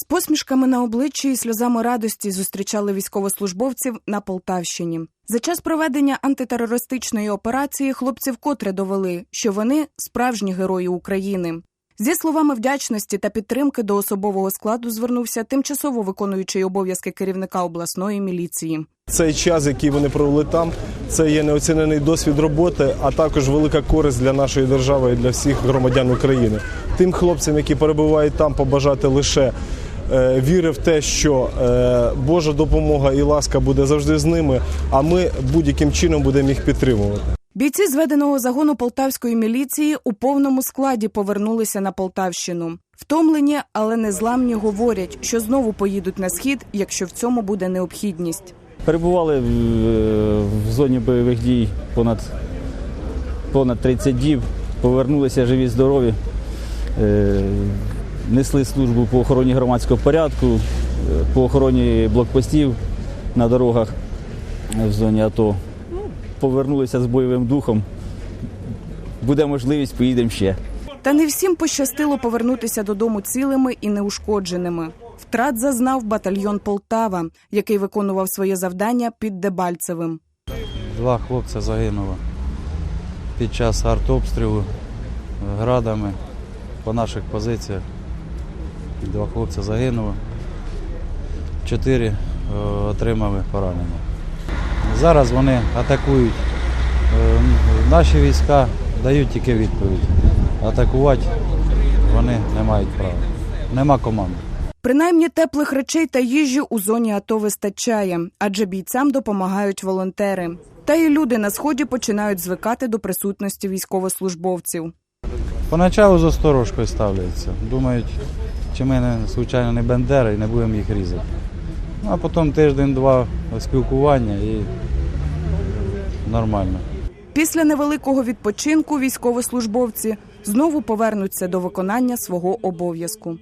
З посмішками на обличчі і сльозами радості зустрічали військовослужбовців на Полтавщині. За час проведення антитерористичної операції хлопці вкотре довели, що вони справжні герої України. Зі словами вдячності та підтримки до особового складу звернувся тимчасово виконуючий обов'язки керівника обласної міліції. Цей час, який вони провели там, це є неоцінений досвід роботи, а також велика користь для нашої держави і для всіх громадян України. Тим хлопцям, які перебувають там, побажати лише віри в те, що е, Божа допомога і ласка буде завжди з ними. А ми будь-яким чином будемо їх підтримувати. Бійці зведеного загону полтавської міліції у повному складі повернулися на Полтавщину. Втомлені, але незламні говорять, що знову поїдуть на схід, якщо в цьому буде необхідність. Перебували в, в зоні бойових дій понад, понад 30 діб, повернулися живі, здорові, е, несли службу по охороні громадського порядку, е, по охороні блокпостів на дорогах в зоні АТО. Ну, Повернулися з бойовим духом. Буде можливість, поїдемо ще. Та не всім пощастило повернутися додому цілими і неушкодженими. Втрат зазнав батальйон Полтава, який виконував своє завдання під Дебальцевим. Два хлопця загинуло під час артобстрілу градами по наших позиціях. Два хлопця загинуло, чотири е, отримали поранення. Зараз вони атакують. Е, Наші війська дають тільки відповідь. Атакувати вони не мають права. Нема команди. Принаймні теплих речей та їжі у зоні АТО вистачає, адже бійцям допомагають волонтери. Та й люди на сході починають звикати до присутності військовослужбовців. Поначалу з осторожкою ставляться. Думають, чи ми не, звичайно не бендери і не будемо їх різати. Ну, а потім тиждень-два спілкування і нормально. Після невеликого відпочинку військовослужбовці знову повернуться до виконання свого обов'язку.